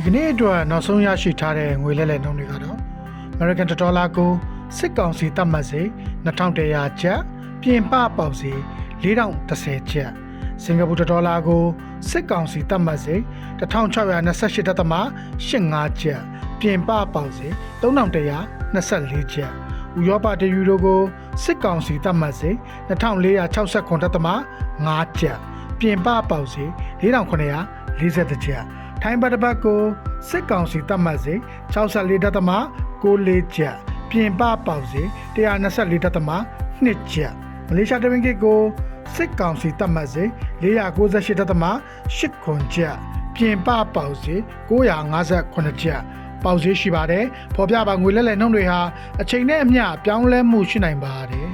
ဒီကနေ့အတွက်နောက်ဆုံးရရှိထားတဲ့ငွေလဲလှယ်နှုန်းတွေကတော့ American Dollar ကိုစစ်ကောင်စီတတ်မှတ်စေ2100ကျပ်ပြင်ပပေါက်စေ4010ကျပ်စင်ကာပူဒေါ်လာကိုစစ်ကောင်စီတတ်မှတ်စေ1628.85ကျပ်ပြင်ပပေါက်စေ3124ကျပ်ဥရောပတယူရိုကိုစစ်ကောင်စီတတ်မှတ်စေ2469.5ကျပ်ပြင်ပပေါက်စေ4940ကျပ် ထိုင်းဘတ်တစ်ပတ်ကိုစစ်ကောင်စီတတ်မှတ်စေ64.94ကျပ်ပြင်ပပေါက်စေ124.2ကျပ်မလေးရှားတဝင်းကစ်ကိုစစ်ကောင်စီတတ်မှတ်စေ498.8ခွန်ကျပ်ပြင်ပပေါက်စေ958ကျပ်ပေါက်ဈေးရှိပါတယ်ပေါ်ပြပါငွေလဲလှယ်နှုန်းတွေဟာအချိန်နဲ့အမျှပြောင်းလဲမှုရှိနိုင်ပါတယ်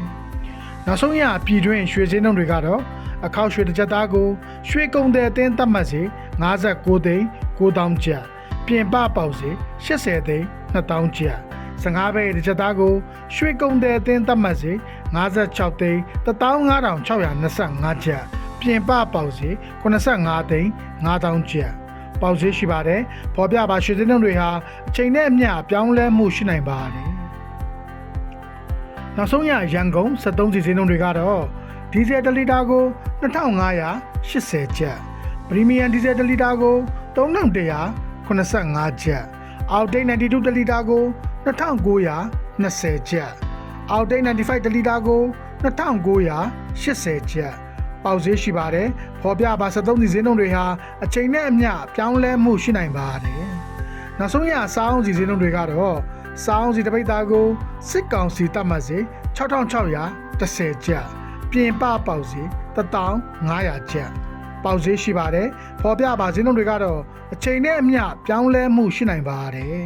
နောက်ဆုံးရပြည်တွင်းရွှေစင်းနှုန်းတွေကတော့ အခောက်ရွှေတစ်ကြက်သားကိုရွှေကုံတဲ့အသင်းသတ်မှတ်စေ59သိန်း9000ကျပ်ပြင်ပပေါက်စေ80သိန်း2000ကျပ်15ဘဲတစ်ချက်သားကိုရွှေကုံတဲ့အသင်းသတ်မှတ်စေ56သိန်း15625ကျပ်ပြင်ပပေါက်စေ85သိန်း9000ကျပ်ပေါက်ဈေးရှိပါတယ်ပေါ်ပြပါရွှေစင်းနှုန်းတွေဟာအချိန်နဲ့အမျှပြောင်းလဲမှုရှိနိုင်ပါတယ်နောက်ဆုံးရရန်ကုန်73စီစင်းနှုန်းတွေကတော့ ဒီဇယ်1လီတာကို2580ကျပ်ပရီမီယံဒီဇယ်1လီတာကို3185ကျပ်အောက်တိတ်92တလီတာကို2920ကျပ်အောက်တိတ်95တလီတာကို2980ကျပ်ပေါက်ဈေးရှိပါတယ်ဖော်ပြပါ73စီစင်းနှုန်းတွေဟာအချိန်နဲ့အမျှပြောင်းလဲမှုရှိနိုင်ပါတယ်နောက်ဆုံးရစားအောင်စီစင်းနှုန်းတွေကတော့စားအောင်စီတစ်ပိတ်သားကိုစစ်ကောင်စီတတ်မှတ်စေ6610ကျပ် ပြင်ပပေါက်စီ1500ကျပ်ပေါက်ဈေးရှိပါတယ်ဖော်ပြပါဈေးနှုန်းတွေကတော့အချိန်နဲ့အမျှပြောင်းလဲမှုရှိနိုင်ပါတယ်